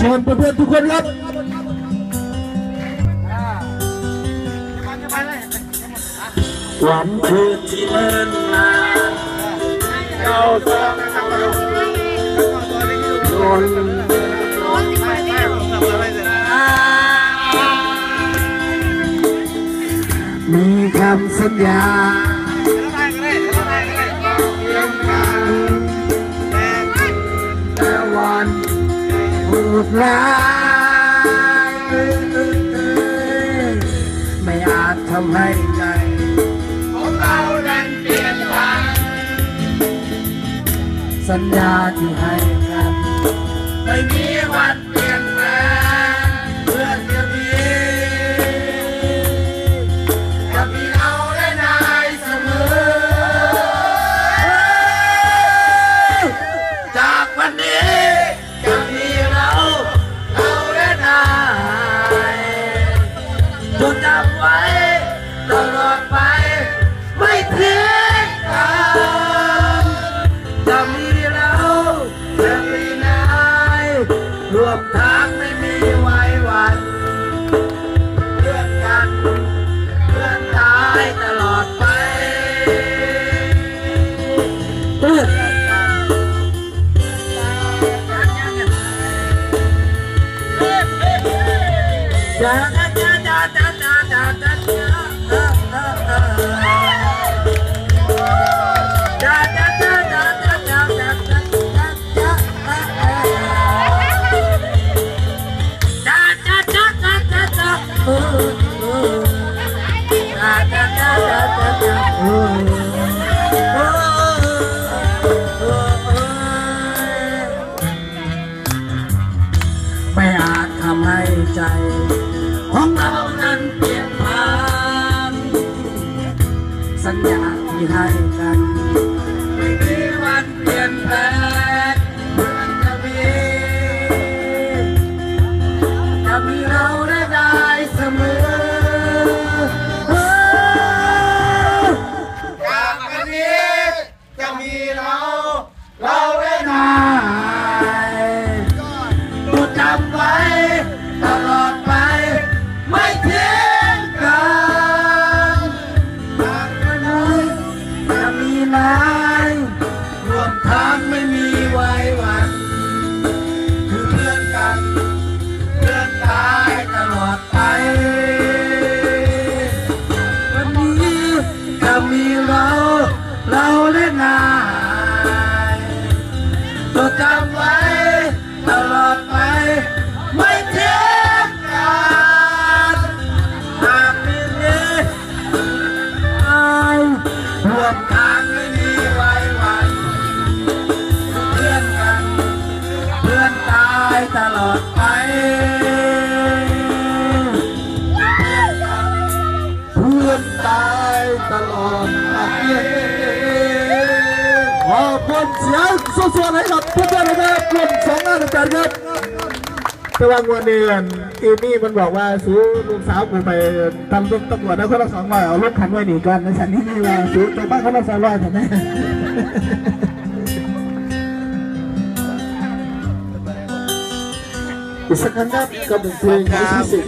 ชวนเพื่อนทุกคนครับ วันคืนที่เนิ่นนานเราต้องทนมีคำสัญญา ร้ายไม่อาจทำให้ใจของเรานั้นเปลี่ยนไปสัญญาที่ให้กันไม่มีวันเปลี่ยน รวมทางไม่มีไว้วันเพื่อนกันเพื่อนตายตลอดไปเพื่อนกันเพื่อนตาย ไม่อาจทำให้ใจ ของเรานั้นเปลี่ยนผ่านสัญญาที่ให้กัน ไม่มีวันเปลี่ยนแปลง นายจดจำไว้ตลอดไป ไม่เทิ้งกันหากมีนี้ตายรวมทางไม่มีไว้วันเพื่อนกัน เพื่อนตายตลอด คุณเสียงสุดๆให้กับเพื่อนๆนะครับกลุ่มสองหน้าหนึ่งแปดครับแต่ว่างวันเดือนอีมี่มันบอกว่าสูลูกสาวกูไปทำรถตำรวจแล้วคนละสองร้อยเอารถคันไว้หนีกันในสันนี้นี่ว่าสูจบ้านเขาละสองร้อยถูกไหมอีกสักครั้งครับกับหนึ่งเพลงที่สิบ